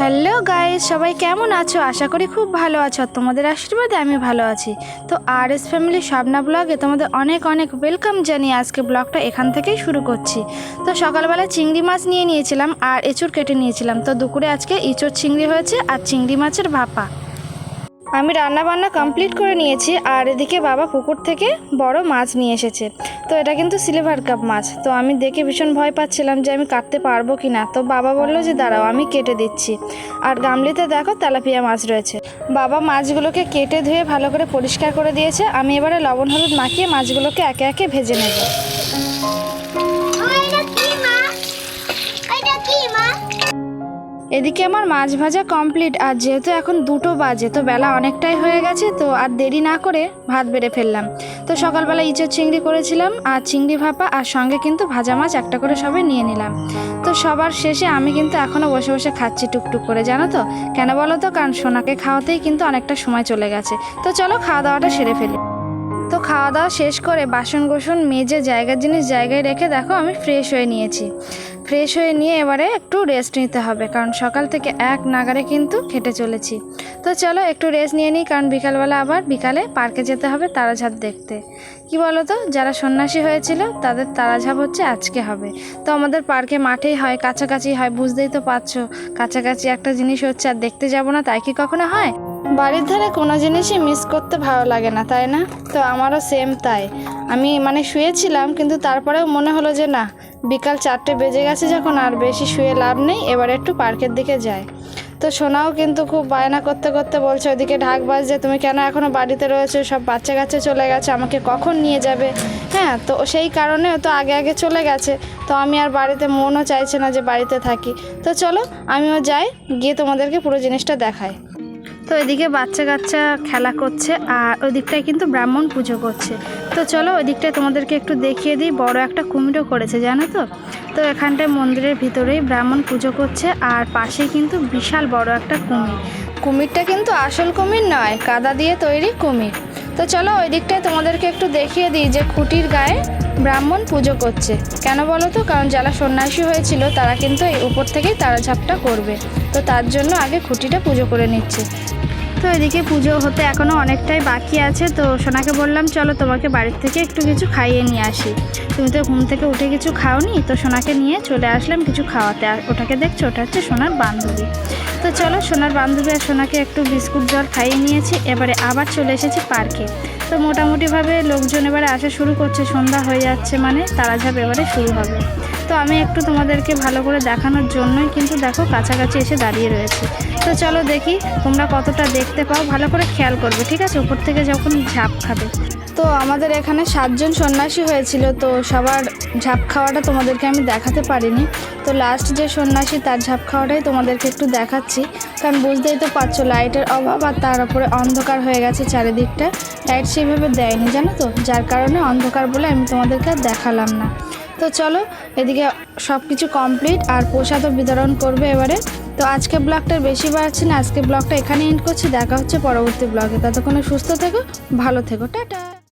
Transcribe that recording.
Hello guys সবাই কেমন আছো? আশা করি খুব ভালো আছো। তোমাদের আশীর্বাদে আমি ভালো আছি। তো আর এস ফ্যামিলি স্বপ্না ব্লগে তোমাদের অনেক অনেক ওয়েলকাম জানিয়ে আজকে ব্লগটা এখান থেকেই শুরু করছি। তো সকালবেলা চিংড়ি মাছ নিয়ে নিয়েছিলাম আর এঁচুর কেটে নিয়েছিলাম। তো দুপুরে আজকে ইঁচুর চিংড়ি হয়েছে আর চিংড়ি মাছের ভাপা। আমি রান্না বান্না কমপ্লিট করে নিয়েছি, আর এদিকে বাবা পুকুর থেকে বড় মাছ নিয়ে এসেছে। তো এটা কিন্তু সিলভার কাপ মাছ। তো আমি দেখে ভীষণ ভয় পাচ্ছিলাম যে আমি কাটতে পারব কি না তো বাবা বলল যে, দাঁড়াও, আমি কেটে দিচ্ছি। আর গামলিতে দেখো তেলাপিয়া মাছ রয়েছে। বাবা মাছগুলোকে কেটে ধুয়ে ভালো করে পরিষ্কার করে দিয়েছে। আমি এবারে লবণ হলুদ মাখিয়ে মাছগুলোকে একে একে ভেজে নেব। এদিকে আমার মাছ ভাজা কমপ্লিট আর যেহেতু এখন দুটো বাজে, তো বেলা অনেকটাই হয়ে গেছে, তো আর দেরি না করে ভাত বেড়ে ফেললাম। তো সকালবেলা ইঁচড় চিংড়ি করেছিলাম, আর চিংড়ি ভাপা, আর সঙ্গে কিন্তু ভাজা মাছ একটা করে সবাই নিয়ে নিলাম। তো সবার শেষে আমি কিন্তু এখনও বসে বসে খাচ্ছি টুকটুক করে, জানো তো? কেন বলো তো? কারণ সোনাকে খাওয়াতেই কিন্তু অনেকটা সময় চলে গেছে। তো চলো খাওয়া দাওয়াটা সেরে ফেলি। খাওয়া দাওয়া শেষ করে বাসন কোসন মেজে জায়গার জিনিস জায়গায় রেখে দেখো আমি ফ্রেশ হয়ে নিয়েছি। ফ্রেশ হয়ে নিয়ে এবারে একটু রেস্ট নিতে হবে, কারণ সকাল থেকে এক নাগারে কিন্তু খেটে চলেছি। তো চলো একটু রেস্ট নিয়ে নিই, কারণ বিকালবেলা আবার বিকালে পার্কে যেতে হবে তারাঝাপ দেখতে। কি বলো তো যারা সন্ন্যাসী হয়েছিল তাদের তারাঝাপ হচ্ছে আজকে হবে। তো আমাদের পার্কে মাঠেই হয়, কাছাকাছি হয়, বুঝতেই তো পারছ। কাছাকাছি একটা জিনিস হচ্ছে আর দেখতে যাব না, তাই কি কখনো হয়? বাড়ির ধারে কোনো জিনিসই মিস করতে ভালো লাগে না, তাই না? তো আমারও সেম তাই। আমি মানে শুয়েছিলাম, কিন্তু তারপরেও মনে হলো যে না, বিকাল চারটে বেজে গেছে যখন আর বেশি শুয়ে লাভ নেই, এবার একটু পার্কের দিকে যায় তো সোনাও কিন্তু খুব বায়না করতে করতে বলছে ওদিকে ঢাক বাজছে, তুমি কেন এখনও বাড়িতে রয়েছো? সব বাচ্চা কাচ্চা চলে গেছে, আমাকে কখন নিয়ে যাবে? হ্যাঁ তো সেই কারণে তো আগে আগে চলে গেছে। তো আমি আর বাড়িতে মনও চাইছে না যে বাড়িতে থাকি। তো চলো, আমিও যাই, গিয়ে তোমাদেরকে পুরো জিনিসটা দেখাই। তো এদিকে বাচ্চা কাচ্চা খেলা করছে আর ওই দিকটায় কিন্তু ব্রাহ্মণ পুজো করছে। তো চলো ওই দিকটায় তোমাদেরকে একটু দেখিয়ে দিই, বড় একটা কুমিরও করেছে, জানো তো? তো এখানটায় মন্দিরের ভিতরেই ব্রাহ্মণ পুজো করছে আর পাশেই কিন্তু বিশাল বড় একটা কুমির। কুমিরটা কিন্তু আসল কুমির নয়, কাদা দিয়ে তৈরি কুমির। তো চলো ওই দিকটায় তোমাদেরকে একটু দেখিয়ে দিই যে খুঁটির গায়ে ব্রাহ্মণ পুজো করছে। কেন বলো তো? কারণ যারা সন্ন্যাসী হয়েছিল, তারা কিন্তু এই উপর থেকেই তারাঝাপটা করবে। তো তার জন্য আগে খুঁটিটা পুজো করে নিচ্ছে। তো এদিকে পুজো হতে এখনও অনেকটাই বাকি আছে। তো সোনাকে বললাম, চলো তোমাকে বাড়ির থেকে একটু কিছু খাইয়ে নিয়ে আসি। তুমি তো ঘুম থেকে উঠে কিছু খাওনি, তো সোনাকে নিয়ে চলে আসলাম কিছু খাওয়াতে। আর ওটাকে দেখছ? ওটা হচ্ছে সোনার বান্ধবী। তো চলো, সোনার বান্ধবী আর সোনাকে একটু বিস্কুট, জল খাইয়ে নিয়েছি। এবারে আবার চলে এসেছি পার্কে। তো মোটামুটিভাবে লোকজন এবারে আসা শুরু করছে, সন্ধ্যা হয়ে যাচ্ছে মানে তারাঝাপ এবারে শুরু হবে। তো আমি একটু তোমাদেরকে ভালো করে দেখানোর জন্যই কিন্তু দেখো কাছাকাছি এসে দাঁড়িয়ে রয়েছে। তো চলো দেখি তোমরা কতটা দেখতে পাও, ভালো করে খেয়াল করবে, ঠিক আছে? উপর থেকে যখন ঝাঁপ খাবে। তো আমাদের এখানে সাতজন সন্ন্যাসী হয়েছিল, তো সবার ঝাঁপ খাওয়াটা তোমাদেরকে আমি দেখাতে পারিনি। তো লাস্ট যে সন্ন্যাসী, তার ঝাঁপ খাওয়াটাই তোমাদেরকে একটু দেখাচ্ছি। কারণ বুঝতেই তো পারছ লাইটের অভাব আর তার উপরে অন্ধকার হয়ে গেছে চারিদিকটা। লাইট সেইভাবে দেয়নি, জানো তো? যার কারণে অন্ধকার বলে আমি তোমাদেরকে আর দেখালাম না। তো চলো, এদিকে সব কিছু কমপ্লিট আর প্রসাদও বিতরণ করবে এবারে। তো আজকে ব্লগটার বেশি বাড়ছে না, আজকে ব্লগটা এখানে এন্ড করছি। দেখা হচ্ছে পরবর্তী ব্লগে। ততক্ষণে সুস্থ থেকো, ভালো থেকো। টাটা!